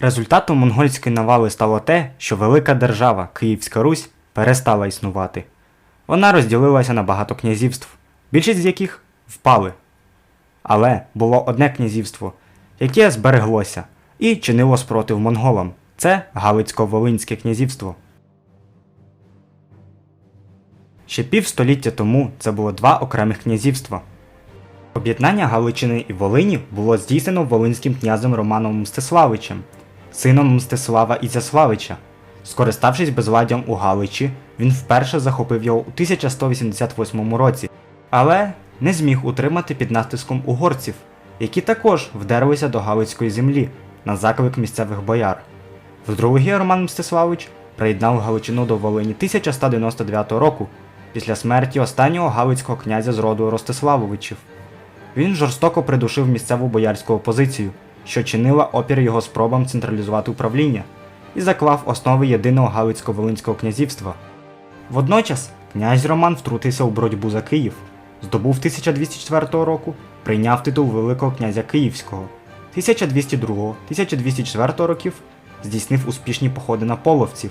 Результатом монгольської навали стало те, що велика держава Київська Русь перестала існувати. Вона розділилася на багато князівств, більшість з яких впали. Але було одне князівство, яке збереглося і чинило спротив монголам. Це Галицько-Волинське князівство. Ще півстоліття тому це було два окремих князівства. Об'єднання Галичини і Волині було здійснено волинським князем Романом Мстиславичем, сином Мстислава Ізяславича. Скориставшись безладдям у Галичі, він вперше захопив його у 1188 році, але не зміг утримати під натиском угорців, які також вдерлися до Галицької землі на заклик місцевих бояр. Вдруге Роман Мстиславич приєднав Галичину до Волині 1199 року після смерті останнього галицького князя з роду Ростиславовичів. Він жорстоко придушив місцеву боярську опозицію, що чинила опір його спробам централізувати управління, і заклав основи єдиного Галицько-Волинського князівства. Водночас князь Роман втрутився у боротьбу за Київ, здобув 1204 року, прийняв титул Великого князя Київського. 1202-1204 років здійснив успішні походи на половців,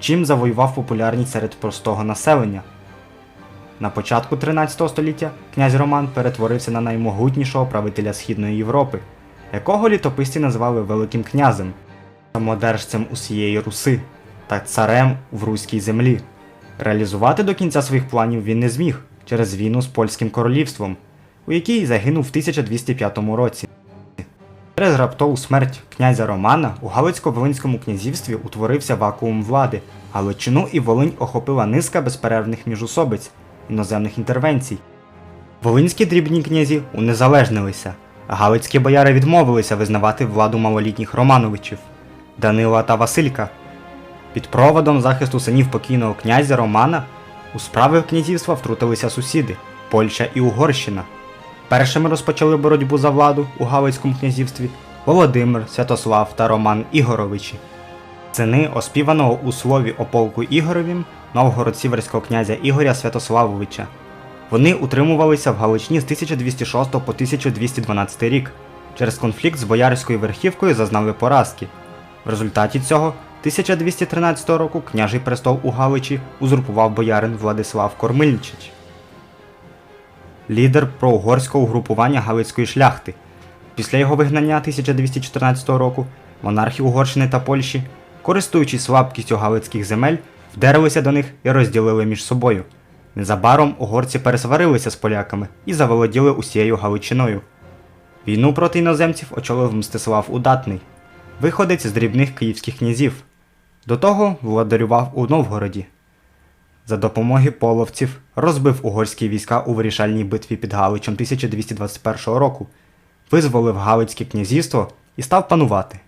чим завоював популярність серед простого населення. На початку 13 століття князь Роман перетворився на наймогутнішого правителя Східної Європи, якого літописці називали Великим князем, самодержцем усієї Руси та царем в руській землі. Реалізувати до кінця своїх планів він не зміг через війну з польським королівством, у якій загинув в 1205 році. Через раптову смерть князя Романа у Галицько-Волинському князівстві утворився вакуум влади. Галичину і Волинь охопила низка безперервних міжусобиць, іноземних інтервенцій. Волинські дрібні князі унезалежнилися, галицькі бояри відмовилися визнавати владу малолітніх Романовичів Данила та Василька. Під проводом захисту синів покійного князя Романа у справи князівства втрутилися сусіди Польща і Угорщина. Першими розпочали боротьбу за владу у Галицькому князівстві Володимир, Святослав та Роман Ігоровичі. Сини оспіваного у слові о полку Ігоровім новгород-сіверського князя Ігоря Святославовича. Вони утримувалися в Галичині з 1206 по 1212 рік. Через конфлікт з боярською верхівкою зазнали поразки. В результаті цього 1213 року княжий престол у Галичі узурпував боярин Владислав Кормильчич лідер проугорського угрупування Галицької шляхти. Після його вигнання 1214 року монархи Угорщини та Польщі, користуючись слабкістю галицьких земель, вдерлися до них і розділили між собою. Незабаром угорці пересварилися з поляками і заволоділи усією Галичиною. Війну проти іноземців очолив Мстислав Удатний, виходець з дрібних київських князів. До того владарював у Новгороді за допомоги половців розбив угорські війська у вирішальній битві під Галичем 1221 року, визволив Галицьке князівство і став панувати.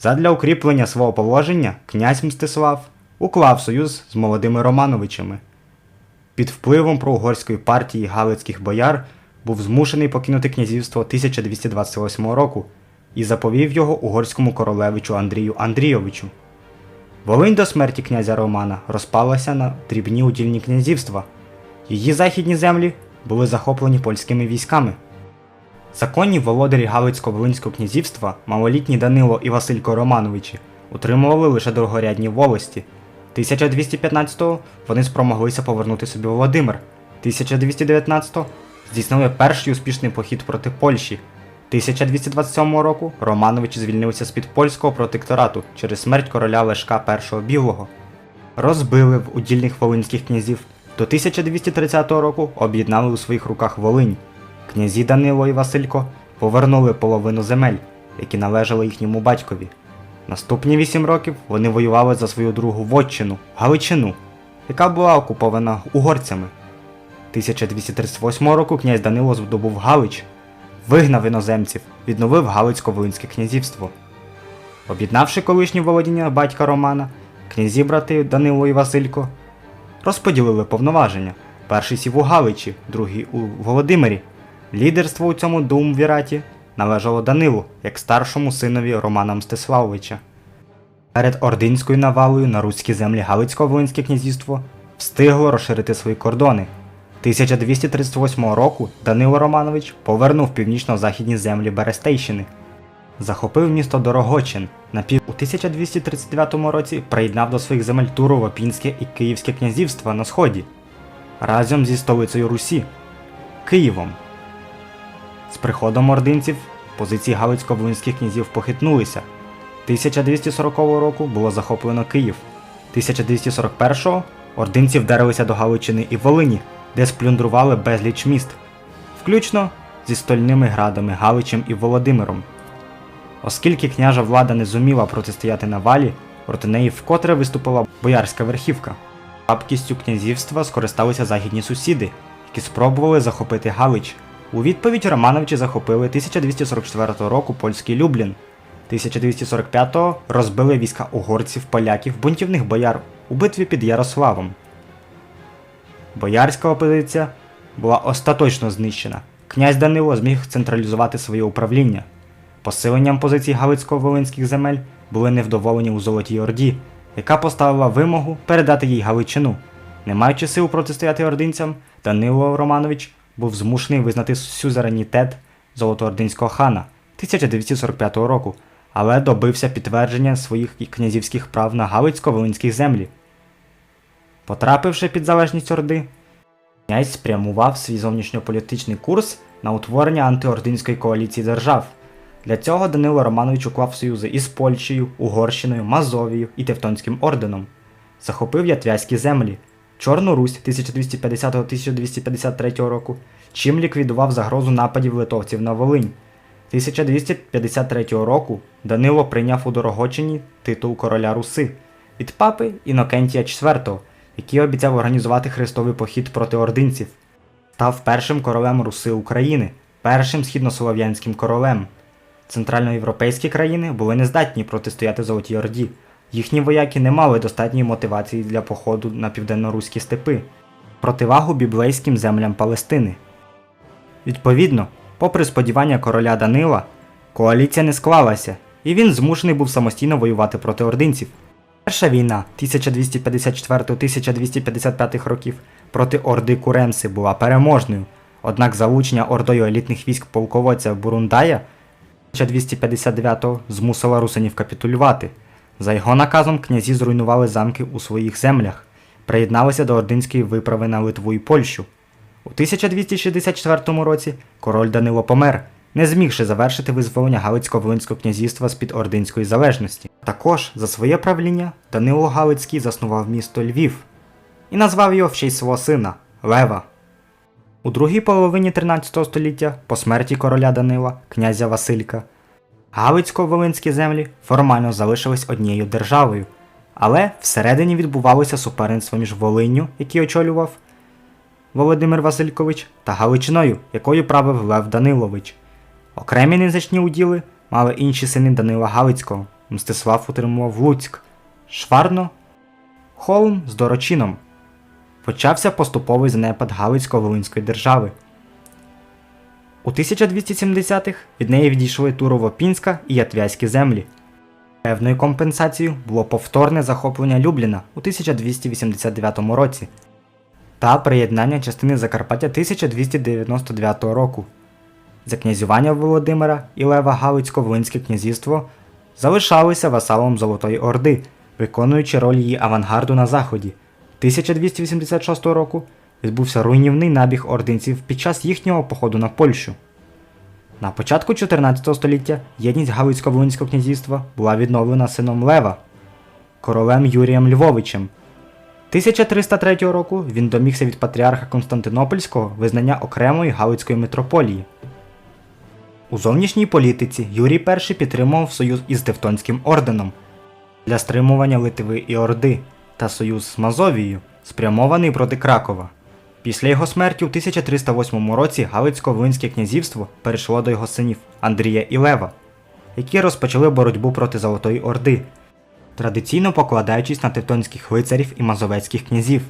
Задля укріплення свого положення князь Мстислав уклав союз з молодими Романовичами. Під впливом проугорської партії Галицьких бояр був змушений покинути князівство 1228 року і заповів його угорському королевичу Андрію Андрійовичу. Волинь до смерті князя Романа розпалася на дрібні удільні князівства. Її західні землі були захоплені польськими військами. Законні володарі Галицько-Волинського князівства, малолітні Данило і Василько Романовичі, утримували лише другорядні волості. 1215-го вони спромоглися повернути собі Володимир. 1219-го здійснили перший успішний похід проти Польщі. 1227 року Романович звільнився з-під польського протекторату через смерть короля Лешка І Білого. Розбили в удільних волинських князів. До 1230 року об'єднали у своїх руках Волинь. Князі Данило і Василько повернули половину земель, які належали їхньому батькові. Наступні вісім років вони воювали за свою другу вотчину Галичину, яка була окупована угорцями. 1238 року князь Данило здобув Галич, вигнав іноземців, відновив Галицько-Волинське князівство. Об'єднавши колишні володіння батька Романа, князі брати Данило і Василько розподілили повноваження. Перший сів у Галичі, другий у Володимирі. Лідерство у цьому думвіраті належало Данилу як старшому синові Романа Мстиславовича. Перед ординською навалою на руські землі Галицько-Волинське князівство встигло розширити свої кордони. 1238 року Данило Романович повернув північно-західні землі Берестейщини. захопив місто Дорогочин. На пів у 1239 році приєднав до своїх земель Турово-Пінське і Київське князівства на сході разом зі столицею Русі Києвом. З приходом ординців позиції Галицько-Волинських князів похитнулися. 1240 року було захоплено Київ. 1241-го ординці вдарилися до Галичини і Волині, де сплюндрували безліч міст, включно зі стольними градами Галичем і Володимиром. Оскільки княжа влада не зуміла протистояти навалі, проти неї вкотре виступила боярська верхівка. Слабкістю князівства скористалися західні сусіди, які спробували захопити Галич. У відповідь Романовичі захопили 1244 року польський Люблін. 1245-го розбили війська угорців, поляків, бунтівних бояр у битві під Ярославом. Боярська опозиція була остаточно знищена. Князь Данило зміг централізувати своє управління. Посиленням позицій Галицько-Волинських земель були невдоволені у Золотій Орді, яка поставила вимогу передати їй Галичину. Не маючи сил протистояти ординцям, Данило Романович був змушений визнати сюзеренітет Золотоординського хана 1945 року, але добився підтвердження своїх князівських прав на Галицько-Волинських землі. Потрапивши під залежність Орди, князь спрямував свій зовнішньополітичний курс на утворення антиординської коаліції держав. Для цього Данило Романович уклав союзи із Польщею, Угорщиною, Мазовією і Тевтонським орденом. Захопив ятвязькі землі, Чорну Русь 1250-1253 року, чим ліквідував загрозу нападів литовців на Волинь. 1253 року Данило прийняв у Дорогочині титул короля Руси від папи Інокентія IV, який обіцяв організувати хрестовий похід проти ординців. Став першим королем Руси України, першим східнослов'янським королем. Центральноєвропейські країни були нездатні протистояти Золотій Орді. Їхні вояки не мали достатньої мотивації для походу на південноруські степи, противагу біблейським землям Палестини. Відповідно, попри сподівання короля Данила, коаліція не склалася, і він змушений був самостійно воювати проти ординців. Перша війна 1254-1255 років проти Орди Куремси була переможною, однак залучення ордою елітних військ полководця Бурундая 1259-го змусила русинів капітулювати. За його наказом князі зруйнували замки у своїх землях, приєдналися до ординської виправи на Литву і Польщу. У 1264 році король Данило помер, не змігши завершити визволення Галицько-Волинського князівства з-під ординської залежності. Також за своє правління Данило Галицький заснував місто Львів і назвав його в честь свого сина Лева. У другій половині 13 століття, по смерті короля Данила, князя Василька, Галицько-Волинські землі формально залишились однією державою, але всередині відбувалося суперництво між Волинню, який очолював Володимир Василькович, та Галичиною, якою правив Лев Данилович. Окремі незначні уділи мали інші сини Данила Галицького. Мстислав утримував Луцьк, Шварно, Холм з Дорочином. Почався поступовий занепад Галицько-Волинської держави. У 1270-х від неї відійшли Турово-Пінська і Ятвязькі землі. Певною компенсацією було повторне захоплення Любліна у 1289 році та приєднання частини Закарпаття 1299 року. За князювання Володимира і Лева Галицько-Волинське князівство залишалися васалом Золотої Орди, виконуючи роль її авангарду на заході. 1286 року відбувся руйнівний набіг ординців під час їхнього походу на Польщу. На початку 14 століття єдність Галицько-Волинського князівства була відновлена сином Лева, королем Юрієм Львовичем. 1303 року він домігся від патріарха Константинопольського визнання окремої Галицької митрополії. У зовнішній політиці Юрій І підтримував союз із Тевтонським орденом для стримування Литви і Орди та союз з Мазовією, спрямований проти Кракова. Після його смерті у 1308 році Галицько-Волинське князівство перейшло до його синів Андрія і Лева, які розпочали боротьбу проти Золотої Орди, традиційно покладаючись на тевтонських лицарів і мазовецьких князів.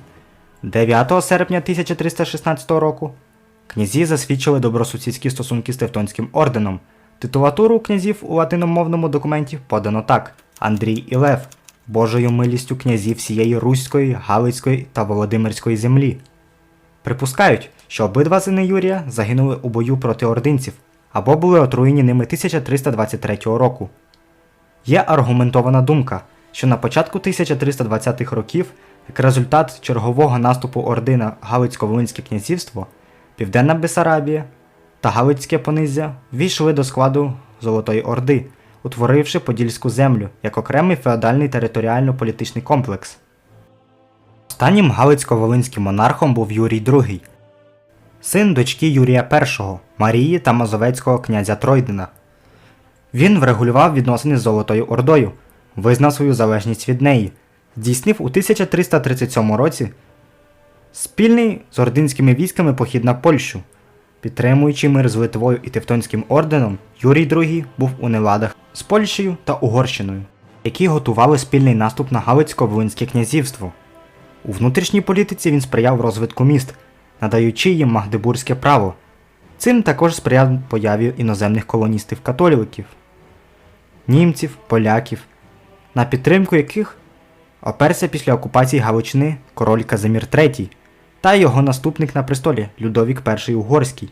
9 серпня 1316 року князі засвідчили добросусідські стосунки з Тевтонським орденом. Титулатуру князів у латиномовному документі подано так: Андрій і Лев, Божою милістю князів всієї Руської, Галицької та Володимирської землі. Припускають, що обидва сини Юрія загинули у бою проти ординців, або були отруєні ними 1323 року. Є аргументована думка, що на початку 1320-х років, як результат чергового наступу Орди на Галицько-Волинське князівство, Південна Бесарабія та Галицьке Понизя ввійшли до складу Золотої Орди, утворивши Подільську землю як окремий феодальний територіально-політичний комплекс. Останнім Галицько-Волинським монархом був Юрій II, син дочки Юрія І, Марії та Мазовецького князя Тройдена. Він врегулював відносини з Золотою Ордою, визнав свою залежність від неї, здійснив у 1337 році спільний з ординськими військами похід на Польщу. Підтримуючи мир з Литвою і Тевтонським орденом, Юрій II був у неладах з Польщею та Угорщиною, які готували спільний наступ на Галицько-Волинське князівство. У внутрішній політиці він сприяв розвитку міст, надаючи їм магдебурзьке право. Цим також сприяв появі іноземних колоністів-католиків, німців, поляків, на підтримку яких оперся після окупації Галичини король Казимір III та його наступник на престолі Людовік І Угорський.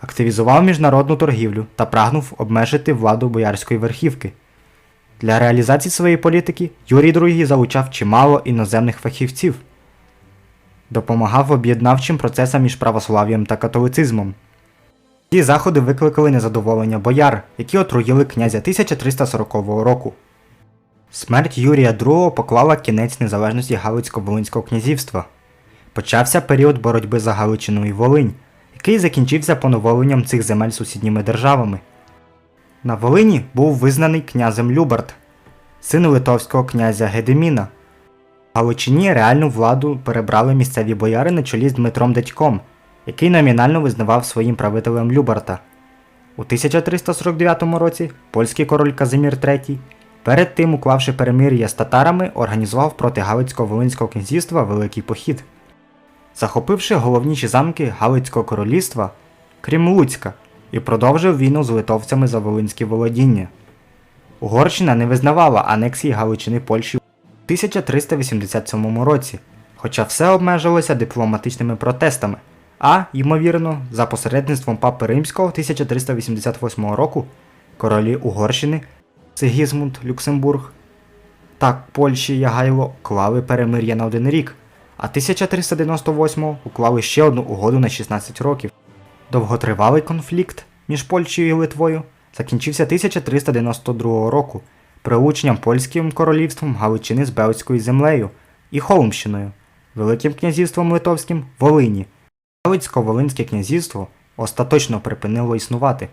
Активізував міжнародну торгівлю та прагнув обмежити владу боярської верхівки. Для реалізації своєї політики Юрій II залучав чимало іноземних фахівців, допомагав об'єднавчим процесам між православ'ям та католицизмом. Ці заходи викликали незадоволення бояр, які отруїли князя 1340 року. Смерть Юрія II поклала кінець незалежності Галицько-Волинського князівства. Почався період боротьби за Галичину і Волинь, який закінчився поновленням цих земель сусідніми державами. На Волині був визнаний князем Любард, син литовського князя Гедеміна. В Галичині реальну владу перебрали місцеві бояри на чолі з Дмитром Дядьком, який номінально визнавав своїм правителем Любарта. У 1349 році польський король Казимір III, перед тим уклавши перемир'я з татарами, організував проти Галицько-Волинського князівства великий похід. Захопивши головніші замки Галицького королівства, крім Луцька, і продовжив війну з литовцями за волинські володіння. Угорщина не визнавала анексії Галичини Польщі у 1387 році, хоча все обмежилося дипломатичними протестами, а, ймовірно, за посередництвом Папи Римського 1388 року королі Угорщини Сигізмунд Люксембург та Польщі Ягайло клали перемир'я на один рік, а 1398 уклали ще одну угоду на 16 років. Довготривалий конфлікт між Польщею і Литвою закінчився 1392 року прилученням польським королівством Галичини з Бельською землею і Холмщиною, Великим князівством Литовським Волині. Галицько-Волинське князівство остаточно припинило існувати.